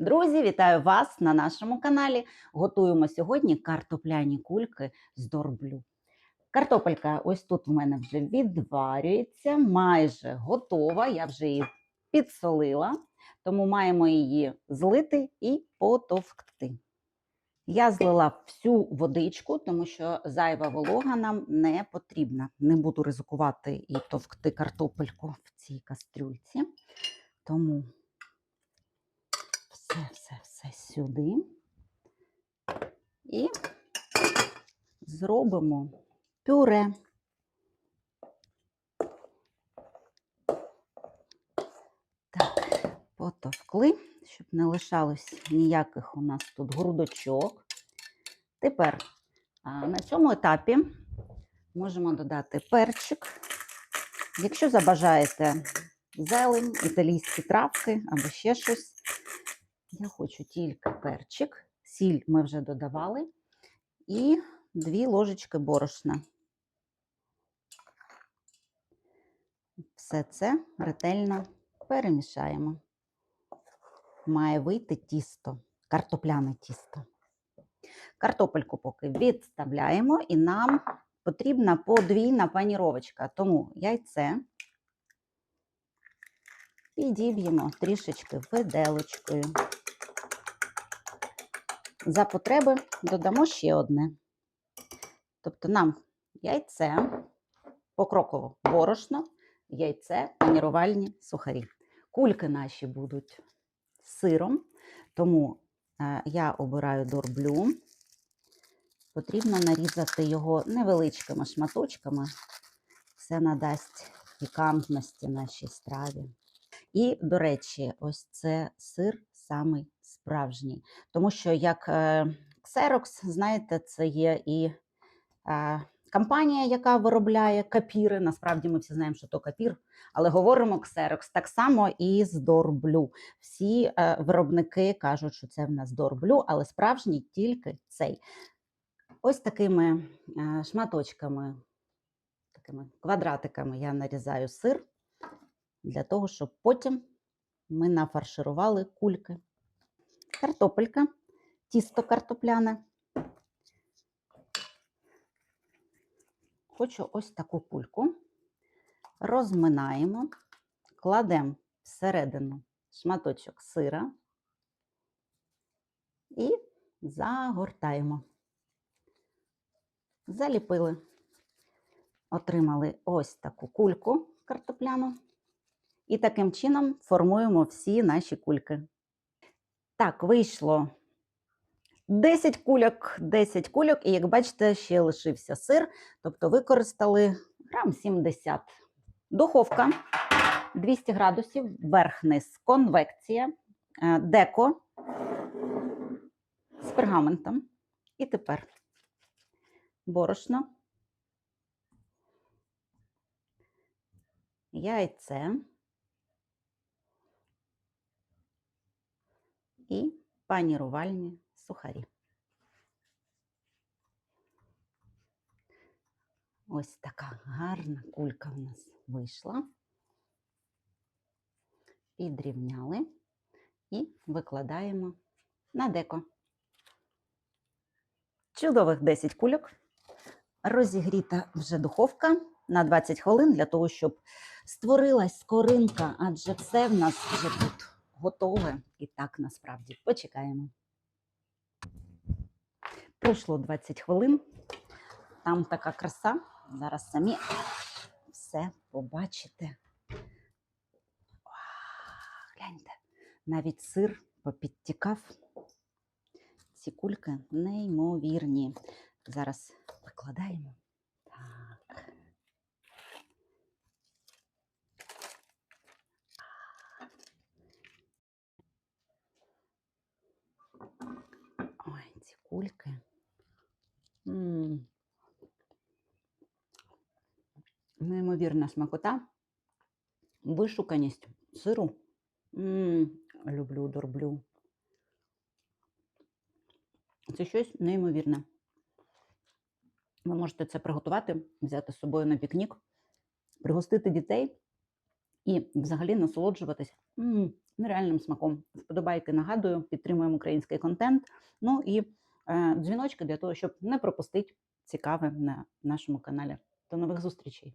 Друзі, вітаю вас на нашому каналі. Готуємо сьогодні картопляні кульки з дорблю. Картопелька ось тут в мене вже відварюється, майже готова. Я вже її підсолила, тому маємо її злити і потовкти. Я злила всю водичку, тому що зайва волога нам не потрібна. Не буду ризикувати і товкти картопельку в цій кастрюльці. Тому все, все, все сюди. І зробимо пюре. Так, потовкли, щоб не лишалось ніяких у нас тут грудочок. Тепер на цьому етапі можемо додати перчик. Якщо забажаєте зелень, італійські травки або ще щось, я хочу тільки перчик, сіль ми вже додавали, і дві ложечки борошна. Все це ретельно перемішаємо. Має вийти тісто, картопляне тісто. Картопельку поки відставляємо, і нам потрібна подвійна паніровочка. Тому яйце підіб'ємо трішечки виделочкою. За потреби додамо ще одне. Тобто нам яйце, покроково борошно, яйце, панірувальні сухарі. Кульки наші будуть з сиром, тому е, я обираю дорблю. Потрібно нарізати його невеличкими шматочками. Це надасть пікантності нашій страві. І, до речі, ось це сир самий справжній. Тому що як е, Xerox, знаєте, це є і е, компанія, яка виробляє капіри. Насправді ми всі знаємо, що то капір, але говоримо Xerox. Так само і з дорблю. Всі е, виробники кажуть, що це в нас дорблю, але справжній тільки цей. Ось такими шматочками, такими квадратиками я нарізаю сир для того, щоб потім ми нафарширували кульки. Картопелька, тісто картопляне. Хочу ось таку кульку. Розминаємо, кладемо всередину шматочок сира і загортаємо. Заліпили, отримали ось таку кульку картопляну. І таким чином формуємо всі наші кульки. Так, вийшло 10 кульок, 10 кульок, і як бачите, ще лишився сир, тобто використали грам 70. Духовка 200 градусів, верх-низ, конвекція, е, деко з пергаментом. І тепер борошно, яйце. І панірувальні сухарі. Ось така гарна кулька в нас вийшла. Підрівняли і викладаємо на деко. Чудових 10 кульок. Розігріта вже духовка на 20 хвилин для того, щоб створилась скоринка, адже все в нас вже тут готове. І так насправді почекаємо. Пройшло 20 хвилин. Там така краса. Зараз самі все побачите. Вау, гляньте, навіть сир попідтікав. Ці кульки неймовірні. Зараз викладаємо. Так. Кульки. М. Неймовірна смакота, вишуканість сиру. М, Люблю, дорблю. Це щось неймовірне. Ви можете це приготувати, взяти з собою на пікнік, пригостити дітей і взагалі насолоджуватись. М, нереальним смаком. Вподобайки нагадую, підтримуємо український контент. Ну і дзвіночки для того, щоб не пропустити цікаве на нашому каналі. До нових зустрічей!